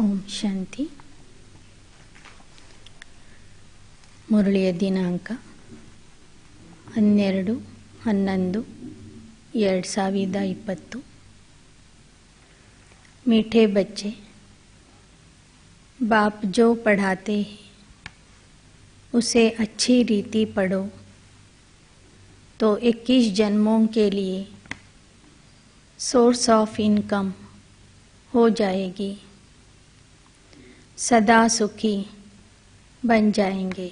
ಓಂ ಶಾಂತಿ ಮುರಳಿಯ ದಿನಾಂಕ ಹನ್ನೆರಡು ಹನ್ನೊಂದು ಎರಡು ಸಾವಿರದ ಇಪ್ಪತ್ತು मीठे बच्चे बाप जो पढ़ाते हैं उसे अच्छी रीति पढ़ो तो 21 जन्मों के लिए सोर्स ऑफ इनकम हो जाएगी सदा सुखी बन जाएंगे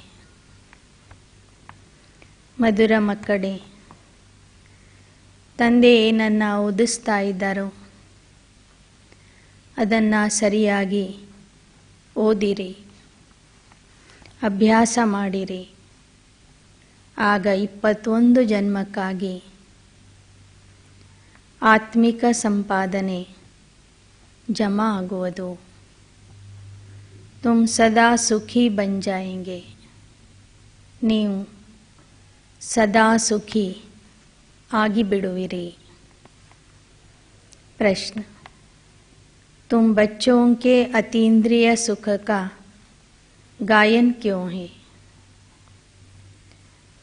ಮಧುರ ಮಕ್ಕಳೇ ತಂದೆ ಏನನ್ನ ಓದಿಸ್ತಾ ಇದ್ದಾರೋ ಅದನ್ನು ಸರಿಯಾಗಿ ಓದಿರಿ ಅಭ್ಯಾಸ ಮಾಡಿರಿ ಆಗ ಇಪ್ಪತ್ತೊಂದು ಜನ್ಮಕ್ಕಾಗಿ ಆತ್ಮಿಕ ಸಂಪಾದನೆ ಜಮಾ ಆಗುವುದು ತುಮ್ ಸದಾ ಸುಖಿ ಬನ್ ಜಾಯೆಂಗೆ ನೀವು ಸದಾ ಸುಖಿ ಆಗಿಬಿಡುವಿರಿ ಪ್ರಶ್ನೆ तुम बच्चों के अतीन्द्रिय सुख का गायन क्यों है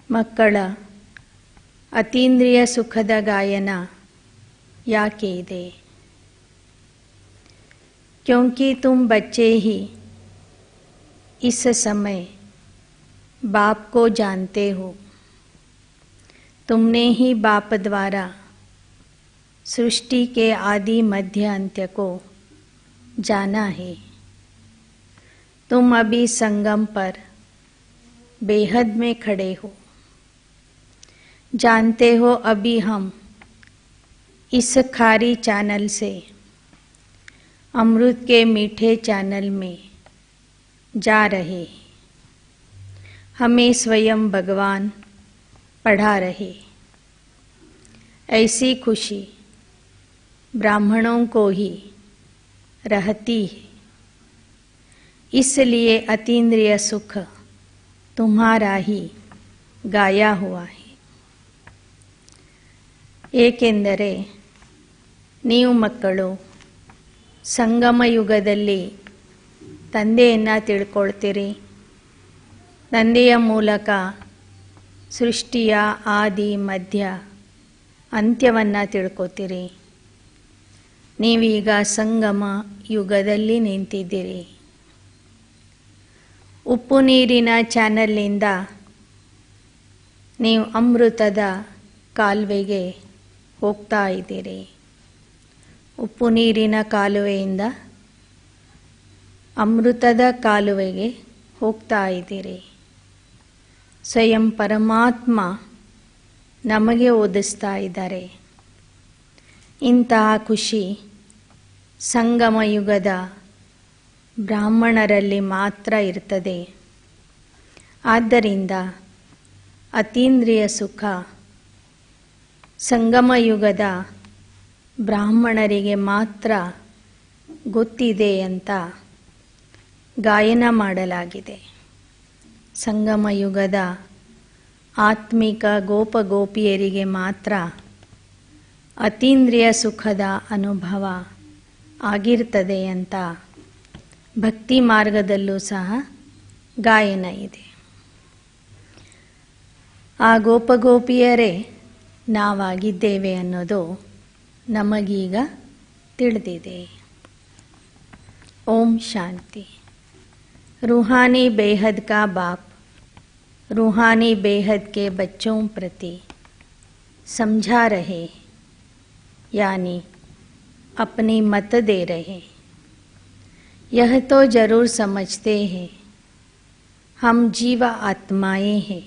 ಮಕ್ಕಳ ಅತೀಂದ್ರಿಯ ಸುಖದ ಗಾಯನ ಯಾಕೆ ಇದೆ क्योंकि तुम बच्चे ही इस समय बाप को जानते हो। तुमने ही बाप द्वारा सृष्टि के आदि मध्य अंत्य को जाना है। तुम अभी संगम पर बेहद में खड़े हो। जानते हो अभी हम इस खारी चैनल से अमृत के मीठे चैनल में जा रहे हमें स्वयं भगवान पढ़ा रहे ऐसी खुशी ब्राह्मणों को ही रहती है इसलिए अतीन्द्रिय सुख तुम्हारा ही गाया हुआ है ಏಕೆಂದರೆ ನೀವು ಮಕ್ಕಳು ಸಂಗಮ ಯುಗದಲ್ಲಿ ತಂದೆಯನ್ನು ತಿಳ್ಕೊಳ್ತೀರಿ. ತಂದೆಯ ಮೂಲಕ ಸೃಷ್ಟಿಯ ಆದಿ ಮಧ್ಯ ಅಂತ್ಯವನ್ನು ತಿಳ್ಕೊತೀರಿ. ನೀವೀಗ ಸಂಗಮ ಯುಗದಲ್ಲಿ ನಿಂತಿದ್ದೀರಿ. ಉಪ್ಪು ನೀರಿನ ಚಾನಲ್ನಿಂದ ನೀವು ಅಮೃತದ ಕಾಲುವೆಗೆ ಹೋಗ್ತಾ ಇದ್ದೀರಿ. ಉಪ್ಪು ನೀರಿನ ಕಾಲುವೆಯಿಂದ ಅಮೃತದ ಕಾಲುವೆಗೆ ಹೋಗ್ತಾ ಇದ್ದೀರಿ. ಸ್ವಯಂ ಪರಮಾತ್ಮ ನಮಗೆ ಓದಿಸ್ತಾ ಇದ್ದಾರೆ. ಇಂತಹ ಖುಷಿ ಸಂಗಮ ಯುಗದ ಬ್ರಾಹ್ಮಣರಲ್ಲಿ ಮಾತ್ರ ಇರ್ತದೆ. ಆದ್ದರಿಂದ ಅತೀಂದ್ರಿಯ ಸುಖ ಸಂಗಮ ಯುಗದ ಬ್ರಾಹ್ಮಣರಿಗೆ ಮಾತ್ರ ಗೊತ್ತಿದೆ ಅಂತ ಗಾಯನ ಮಾಡಲಾಗಿದೆ. ಸಂಗಮ ಯುಗದ ಆತ್ಮಿಕ ಗೋಪಗೋಪಿಯರಿಗೆ ಮಾತ್ರ ಅತೀಂದ್ರಿಯ ಸುಖದ ಅನುಭವ ಆಗಿರ್ತದೆ ಅಂತ ಭಕ್ತಿ ಮಾರ್ಗದಲ್ಲೂ ಸಹ ಗಾಯನ ಇದೆ. ಆ ಗೋಪಗೋಪಿಯರೇ ನಾವಾಗಿದ್ದೇವೆ ಅನ್ನೋದು ನಮಗೀಗ ತಿಳಿದಿದೆ. ಓಂ ಶಾಂತಿ. रूहानी बेहद का बाप, रूहानी बेहद के बच्चों प्रति समझा रहे, यानी अपनी मत दे रहे। यह तो ज़रूर समझते हैं, हम जीव आत्माएँ हैं,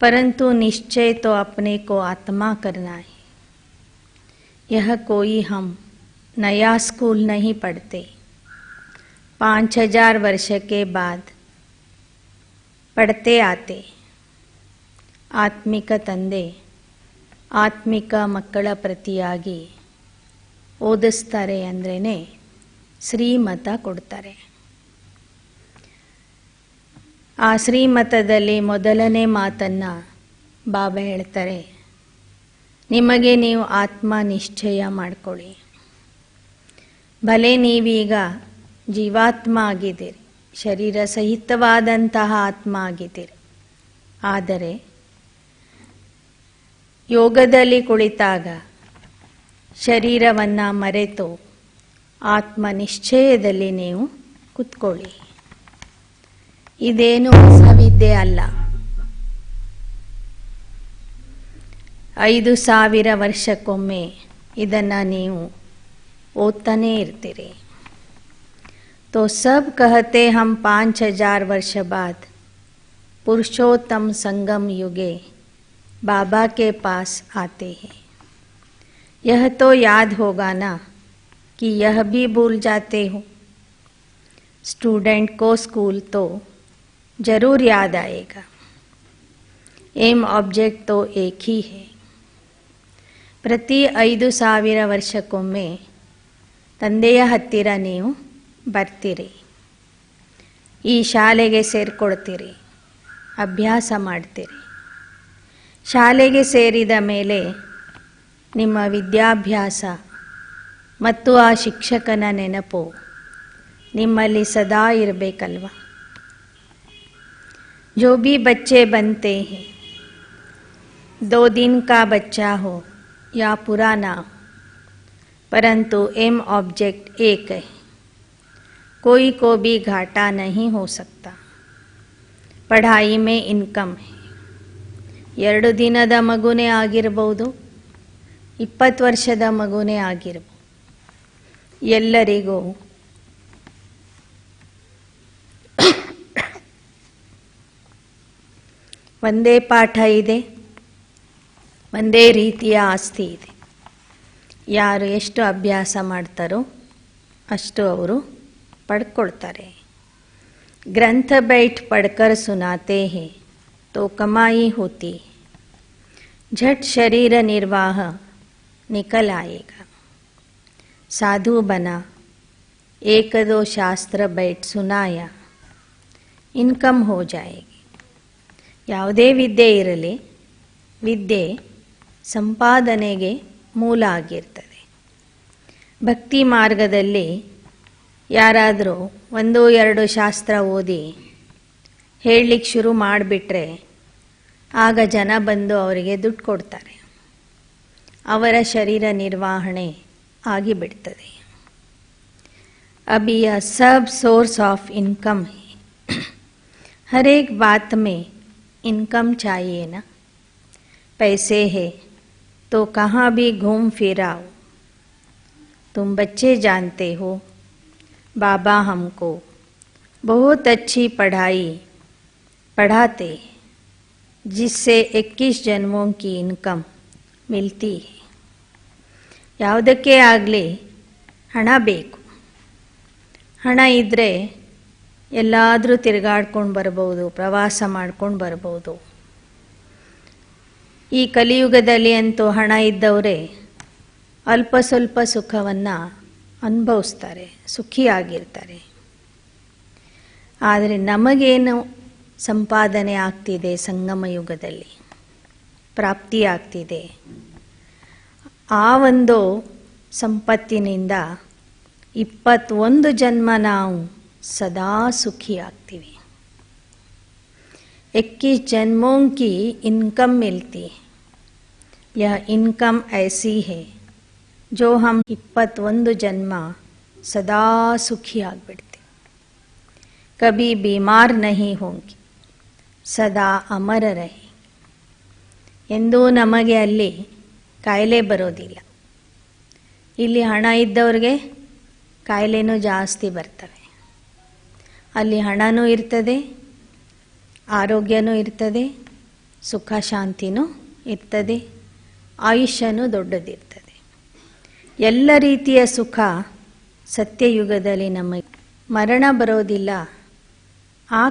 परंतु निश्चय तो अपने को आत्मा करना है। यह कोई हम नया स्कूल नहीं पढ़ते। पाँच हजार वर्ष के बाद ಪಡ್ತೆ ಆತೆ ಆತ್ಮಿಕ ತಂದೆ ಆತ್ಮಿಕ ಮಕ್ಕಳ ಪ್ರತಿಯಾಗಿ ಓದಿಸ್ತಾರೆ ಅಂದ್ರೇ ಶ್ರೀಮತ ಕೊಡ್ತಾರೆ ಆ ಶ್ರೀಮತದಲ್ಲಿ ಮೊದಲನೇ ಮಾತನ್ನು ಬಾಬಾ ಹೇಳ್ತಾರೆ ನಿಮಗೆ ನೀವು ಆತ್ಮ ನಿಶ್ಚಯ ಮಾಡಿಕೊಳ್ಳಿ ಭಲೆ ನೀವೀಗ ಜೀವಾತ್ಮ ಆಗಿದ್ದೀರಿ ಶರೀರ ಸಹಿತವಾದಂತಹ ಆತ್ಮ ಆಗಿದ್ದೀರಿ ಆದರೆ, ಯೋಗದಲ್ಲಿ ಕುಳಿತಾಗ ಶರೀರವನ್ನು ಮರೆತು ಆತ್ಮ ನಿಶ್ಚಯದಲ್ಲಿ ನೀವು ಕುತ್ಕೊಳ್ಳಿ. ಇದೇನು ಹೊಸ ಅಲ್ಲ. ಐದು ಸಾವಿರ ವರ್ಷಕ್ಕೊಮ್ಮೆ ಇದನ್ನು ನೀವು ಓದ್ತಾನೇ ಇರ್ತೀರಿ. तो सब कहते हम पाँच हजार वर्ष बाद पुरुषोत्तम संगम युगे बाबा के पास आते हैं यह तो याद होगा ना कि यह भी भूल जाते हो स्टूडेंट को स्कूल तो जरूर याद आएगा एम ऑब्जेक्ट तो एक ही है ಪ್ರತಿ ಐದು ಸಾವಿರ ವರ್ಷಕ್ಕೊಮ್ಮೆ ತಂದೆಯ ಹತ್ತಿರ ನೀವು ಬರ್ತೀರಿ ಈ ಶಾಲೆಗೆ ಸೇರಿಕೊಡ್ತೀರಿ ಅಭ್ಯಾಸ ಮಾಡ್ತೀರಿ ಶಾಲೆಗೆ ಸೇರಿದ ಮೇಲೆ ನಿಮ್ಮ ವಿದ್ಯಾಭ್ಯಾಸ ಮತ್ತು ಆ ಶಿಕ್ಷಕನ ನೆನಪು ನಿಮ್ಮಲ್ಲಿ ಸದಾ ಇರಬೇಕಲ್ವ जो भी बच्चे बनते हैं दो दिन का बच्चा हो या पुराना परंतु एम ऑब्जेक्ट एक है कोई को भी घाटा नहीं हो सकता ಪಢಾಯಿ ಮೇ ಇನ್ಕಮ್ ಎರಡು ದಿನದ ಮಗುನೇ ಆಗಿರ್ಬೋದು ಇಪ್ಪತ್ತು ವರ್ಷದ ಮಗುನೇ ಆಗಿರ್ಬೋದು ಎಲ್ಲರಿಗೂ ಒಂದೇ ಪಾಠ ಇದೆ ಒಂದೇ ರೀತಿಯ ಆಸ್ತಿ ಇದೆ ಯಾರು ಎಷ್ಟು ಅಭ್ಯಾಸ ಮಾಡ್ತಾರೋ ಅಷ್ಟು ಅವರು ಪಡ್ಕೊಳ್ತಾರೆ ग्रंथ बैठ पढ़कर सुनाते हैं तो कमाई होती है झट शरीर निर्वाह निकल आएगा साधु बना एक दो शास्त्र बैठ सुनाया ಇನ್ಕಮ್ ಹೋ ಜಾಯೇಗಿ ಯಾವುದೇ ವಿದ್ಯೆ ಇರಲಿ ವಿದ್ಯೆ ಸಂಪಾದನೆಗೆ ಮೂಲ ಆಗಿರ್ತದೆ ಭಕ್ತಿ ಮಾರ್ಗದಲ್ಲಿ ಯಾರಾದರೂ ಒಂದು ಎರಡು ಶಾಸ್ತ್ರ ಓದಿ ಹೇಳಲಿಕ್ಕೆ ಶುರು ಮಾಡಿಬಿಟ್ರೆ ಆಗ ಜನ ಬಂದು ಅವರಿಗೆ ದುಡ್ಡು ಕೊಡ್ತಾರೆ ಅವರ ಶರೀರ ನಿರ್ವಹಣೆ ಆಗಿಬಿಡ್ತದೆ अब यह सब सोर्स ऑफ इनकम है हर एक बात में इनकम चाहिए ना पैसे है तो कहाँ भी घूम फिर आओ तुम बच्चे जानते हो बाबा हमको बहुत अच्छी पढ़ाई पढ़ाते जिससे 21 जन्मों की इनकम मिलती है ಯಾವುದಕ್ಕೆ ಆಗಲಿ ಹಣ ಬೇಕು ಹಣ ಇದ್ದರೆ ಎಲ್ಲಾದರೂ ತಿರುಗಾಡ್ಕೊಂಡು ಬರ್ಬೋದು ಪ್ರವಾಸ ಮಾಡ್ಕೊಂಡು ಬರ್ಬೋದು ಈ ಕಲಿಯುಗದಲ್ಲಿ ಅಂತೂ ಹಣ ಇದ್ದವರೇ ಅಲ್ಪ ಸ್ವಲ್ಪ ಸುಖವನ್ನು ಅನುಭವಿಸ್ತಾರೆ ಸುಖಿಯಾಗಿರ್ತಾರೆ ಆದರೆ ನಮಗೇನು ಸಂಪಾದನೆ ಆಗ್ತಿದೆ ಸಂಗಮ ಯುಗದಲ್ಲಿ ಪ್ರಾಪ್ತಿಯಾಗ್ತಿದೆ ಆ ಒಂದು ಸಂಪತ್ತಿನಿಂದ ಇಪ್ಪತ್ತೊಂದು ಜನ್ಮ ನಾವು ಸದಾ ಸುಖಿಯಾಗ್ತೀವಿ इक्कीस जन्मों की इनकम मिलती है यह इनकम ऐसी है ಜೋಹಂ ಇಪ್ಪತ್ತೊಂದು ಜನ್ಮ ಸದಾ ಸುಖಿ ಆಗಿಬಿಡ್ತೀವಿ ಕಬಿ ಬಿಮಾರ್ ನಹಿ ಹೋಗಿ ಸದಾ ಅಮರ ರಹಿ. ಎಂದೂ ನಮಗೆ ಅಲ್ಲಿ ಕಾಯಿಲೆ ಬರೋದಿಲ್ಲ. ಇಲ್ಲಿ ಹಣ ಇದ್ದವ್ರಿಗೆ ಕಾಯಿಲೆನೂ ಜಾಸ್ತಿ ಬರ್ತವೆ. ಅಲ್ಲಿ ಹಣವೂ ಇರ್ತದೆ, ಆರೋಗ್ಯನೂ ಇರ್ತದೆ ಸುಖ ಶಾಂತಿನೂ ಇರ್ತದೆ, ಆಯುಷ್ಯನೂ ದೊಡ್ಡದಿರ್ತದೆ. ಎಲ್ಲ ರೀತಿಯ ಸುಖ ಸತ್ಯಯುಗದಲ್ಲಿ ನಮಗೆ ಮರಣ ಬರೋದಿಲ್ಲ. ಆ